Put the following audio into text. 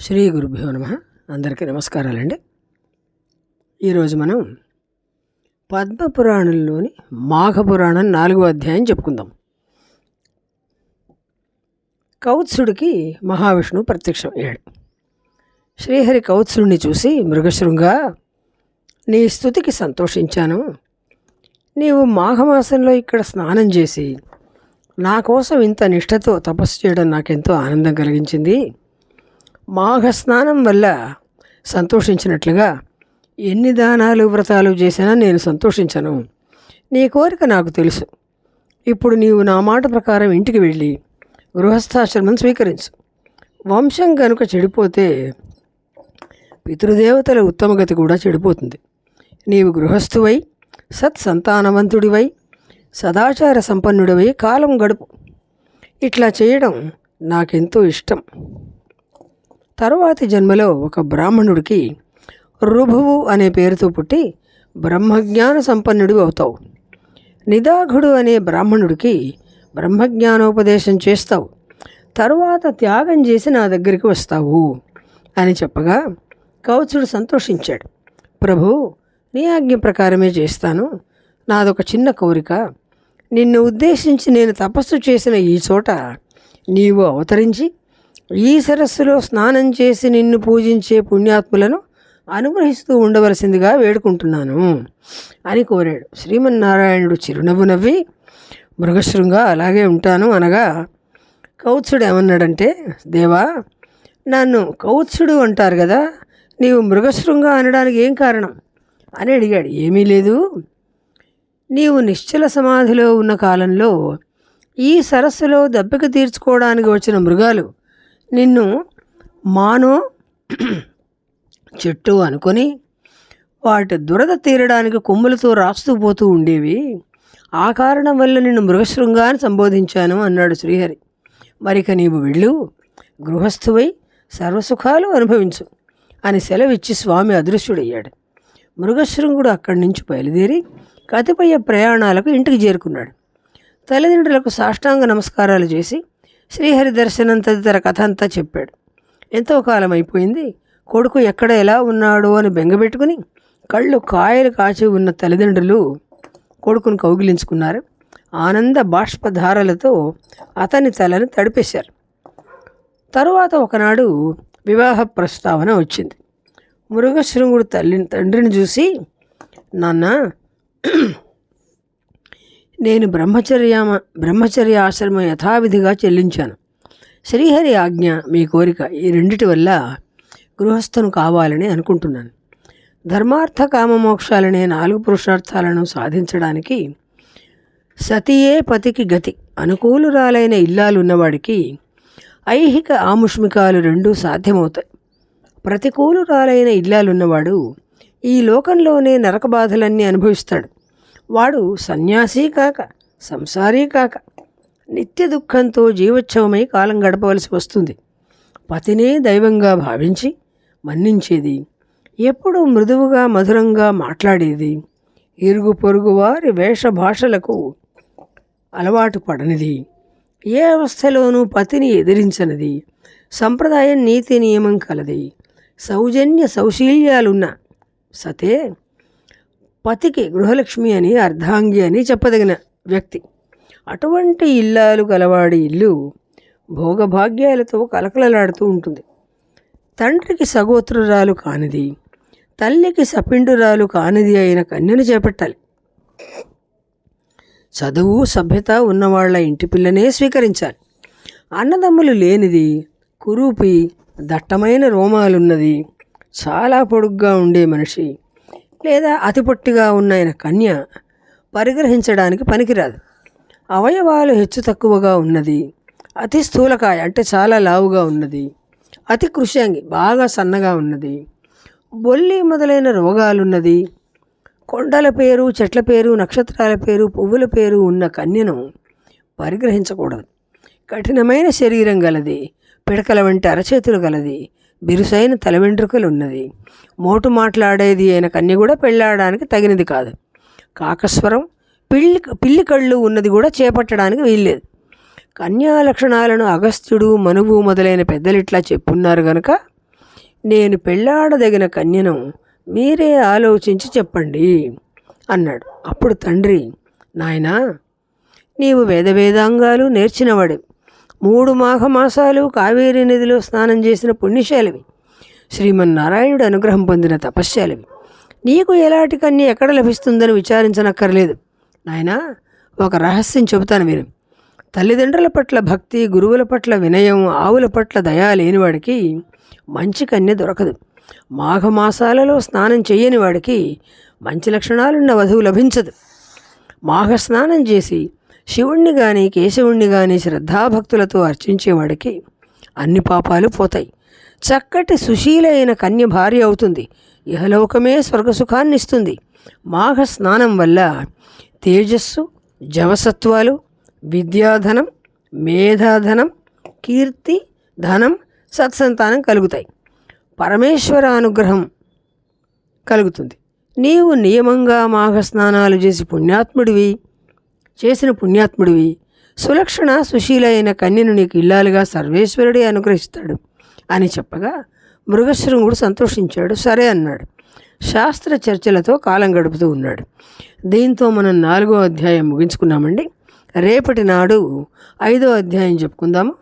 శ్రీ గురుభ్యో నమ. అందరికీ నమస్కారాలండి. ఈరోజు మనం పద్మపురాణంలోని మాఘపురాణం నాలుగో అధ్యాయం చెప్పుకుందాం. కౌత్సుడికి మహావిష్ణువు ప్రత్యక్షం అయ్యాడు. శ్రీహరి కౌత్సుడిని చూసి మృగశృంగా నీ స్థుతికి సంతోషించాను. నీవు మాఘమాసంలో ఇక్కడ స్నానం చేసి నా కోసం ఇంత నిష్ఠతో తపస్సు చేయడం నాకెంతో ఆనందం కలిగించింది. మాఘ స్నానం వల్ల సంతోషించినట్లుగా ఎన్ని దానాలు వ్రతాలు చేసినా నేను సంతోషించను. నీ కోరిక నాకు తెలుసు. ఇప్పుడు నీవు నా మాట ప్రకారం ఇంటికి వెళ్ళి గృహస్థాశ్రమం స్వీకరించు. వంశం కనుక చెడిపోతే పితృదేవతల ఉత్తమగతి కూడా చెడిపోతుంది. నీవు గృహస్థువై సత్సంతానవంతుడివై సదాచార సంపన్నుడివై కాలం గడుపు. ఇట్లా చేయడం నాకెంతో ఇష్టం. తరువాతి జన్మలో ఒక బ్రాహ్మణుడికి రుభువు అనే పేరుతో పుట్టి బ్రహ్మజ్ఞాన సంపన్నుడు అవుతావు. నిదాఘుడు అనే బ్రాహ్మణుడికి బ్రహ్మజ్ఞానోపదేశం చేస్తావు. తరువాత త్యాగం చేసి నా దగ్గరికి వస్తావు అని చెప్పగా కౌచుడు సంతోషించాడు. ప్రభు నీ ఆజ్ఞ ప్రకారమే చేస్తాను. నాదొక చిన్న కోరిక. నిన్ను ఉద్దేశించి నేను తపస్సు చేసిన ఈ చోట నీవు అవతరించి ఈ సరస్సులో స్నానం చేసి నిన్ను పూజించే పుణ్యాత్ములను అనుగ్రహిస్తూ ఉండవలసిందిగా వేడుకుంటున్నాను అని కోరాడు. శ్రీమన్నారాయణుడు చిరునవ్వు నవ్వి మృగశృంగా అలాగే ఉంటాను అనగా కౌత్సుడు ఏమన్నాడంటే దేవా నన్ను కౌత్సుడు అంటారు కదా నీవు మృగశృంగ అనడానికి ఏం కారణం? అని అడిగాడు. ఏమీ లేదు. నీవు నిశ్చల సమాధిలో ఉన్న కాలంలో ఈ సరస్సులో దెబ్బకి తీర్చుకోవడానికి వచ్చిన మృగాలు నిన్ను మానో చెట్టు అనుకొని వాటి దురద తీరడానికి కొమ్ములతో రాస్తూ పోతూ ఉండేవి. ఆ కారణం వల్ల నిన్ను మృగశృంగాన్ని సంబోధించాను అన్నాడు శ్రీహరి. మరిక నీవు వెళ్ళు గృహస్థువై సర్వసుఖాలు అనుభవించు అని సెలవిచ్చి స్వామి అదృశ్యుడయ్యాడు. మృగశృంగుడు అక్కడి నుంచి బయలుదేరి కతిపయ ప్రయాణాలకు ఇంటికి చేరుకున్నాడు. తల్లిదండ్రులకు సాష్టాంగ నమస్కారాలు చేసి శ్రీహరి దర్శనం తదితర కథ అంతా చెప్పాడు. ఎంతో కాలం అయిపోయింది కొడుకు ఎక్కడ ఎలా ఉన్నాడో అని బెంగబెట్టుకుని కళ్ళు కాయలు కాచి ఉన్న తల్లిదండ్రులు కొడుకును కౌగిలించుకున్నారు. ఆనంద బాష్పధారలతో అతని తలని తడిపేశారు. తరువాత ఒకనాడు వివాహ ప్రస్తావన వచ్చింది. మృగశృంగుడు తల్లిని తండ్రిని చూసి నాన్న నేను బ్రహ్మచర్య బ్రహ్మచర్య ఆశ్రమం యథావిధిగా చెల్లించాను. శ్రీహరి ఆజ్ఞ మీ కోరిక ఈ రెండిటి వల్ల గృహస్థను కావాలని అనుకుంటున్నాను. ధర్మార్థ కామమోక్షాలనే నాలుగు పురుషార్థాలను సాధించడానికి సతియే పతికి గతి అనుకూలురాలైన ఇల్లాలు ఉన్నవాడికి ఐహిక ఆముష్మికాలు రెండూ సాధ్యమవుతాయి. ప్రతికూలురాలైన ఇల్లాలున్నవాడు ఈ లోకంలోనే నరక బాధలన్నీ అనుభవిస్తాడు. వాడు సన్యాసి కాక సంసారీ కాక. నిత్య దుఃఖంతో జీవోత్సవమై కాలం గడపవలసి వస్తుంది. పతినే దైవంగా భావించి మన్నించేది. ఎప్పుడు మృదువుగా మధురంగా మాట్లాడేది. ఇరుగు పొరుగు వారి వేషభాషలకు అలవాటు పడనిది. ఏ అవస్థలోనూ పతిని ఎదిరించనిది. సంప్రదాయం నీతి నియమం కలది. సౌజన్య సౌశీల్యాలున్న సతే పతికి గృహలక్ష్మి అని అర్ధాంగి అని చెప్పదగిన వ్యక్తి. అటువంటి ఇల్లాలు గలవాడి ఇల్లు భోగభాగ్యాలతో కలకలలాడుతూ ఉంటుంది. తండ్రికి సగోత్రురాలు కానిది తల్లికి సపిండురాలు కానిది అయిన కన్యను చేపట్టాలి. చదువు సభ్యత ఉన్నవాళ్ళ ఇంటి పిల్లనే స్వీకరించాలి. అన్నదమ్ములు లేనిది కురూపి దట్టమైన రోమాలున్నది చాలా పొడుగ్గా ఉండే మనిషి లేదా అతి పొట్టిగా ఉన్న కన్య పరిగ్రహించడానికి పనికిరాదు. అవయవాలు హెచ్చు తక్కువగా ఉన్నది. అతి స్థూలకాయ అంటే చాలా లావుగా ఉన్నది. అతి కృషంగి బాగా సన్నగా ఉన్నది. బొల్లి మొదలైన రోగాలున్నది. కొండల పేరు చెట్ల పేరు నక్షత్రాల పేరు పువ్వుల పేరు ఉన్న కన్యను పరిగ్రహించకూడదు. కఠినమైన శరీరం గలది. పిడకల వంటి అరచేతులు గలది. బిరుసైన తల ఉన్నది మోటు మాట్లాడేది అయిన కన్య కూడా పెళ్ళాడడానికి తగినది కాదు. కాకస్వరం పిల్లి పిల్లి కళ్ళు ఉన్నది కూడా చేపట్టడానికి వీల్లేదు. కన్యా లక్షణాలను అగస్త్యుడు మనువు మొదలైన పెద్దలు ఇట్లా చెప్పున్నారు గనక నేను పెళ్ళాడదగిన కన్యను మీరే ఆలోచించి చెప్పండి అన్నాడు. అప్పుడు తండ్రి నాయనా నీవు వేద వేదాంగాలు నేర్చినవాడు మూడు మాఘమాసాలు కావేరీ నదిలో స్నానం చేసిన పుణ్యశాలివి. శ్రీమన్నారాయణుడు అనుగ్రహం పొందిన తపశ్శాలివి. నీకు ఎలాంటి కన్య ఎక్కడ లభిస్తుందని విచారించనక్కర్లేదు. నాయనా ఒక రహస్యం చెబుతాను మీరు తల్లిదండ్రుల పట్ల భక్తి గురువుల పట్ల వినయం ఆవుల పట్ల దయా లేనివాడికి మంచి కన్య దొరకదు. మాఘమాసాలలో స్నానం చేయని వాడికి మంచి లక్షణాలున్న వధువు లభించదు. మాఘ స్నానం చేసి శివుణ్ణి కానీ కేశవుణ్ణి కానీ శ్రద్ధాభక్తులతో అర్చించేవాడికి అన్ని పాపాలు పోతాయి. చక్కటి సుశీలైన కన్య భార్య అవుతుంది. ఇహలోకమే స్వర్గసుఖాన్ని ఇస్తుంది మాఘ స్నానం వల్ల తేజస్సు జవసత్వాలు విద్యాధనం మేధాధనం కీర్తి ధనం సత్సంతానం కలుగుతాయి. పరమేశ్వర అనుగ్రహం కలుగుతుంది. నీవు నియమంగా మాఘ స్నానాలు చేసి పుణ్యాత్ముడివి. చేసిన పుణ్యాత్ముడివి. సులక్షణ సుశీల అయిన కన్యను నీకు ఇల్లాలుగా సర్వేశ్వరుడే అనుగ్రహిస్తాడు. అని చెప్పగా మృగశృంగుడు సంతోషించాడు. సరే అన్నాడు. శాస్త్ర చర్చలతో కాలం గడుపుతూ ఉన్నాడు. దీంతో మనం నాలుగో అధ్యాయం ముగించుకున్నామండి. రేపటి నాడు ఐదో అధ్యాయం చెప్పుకుందాము.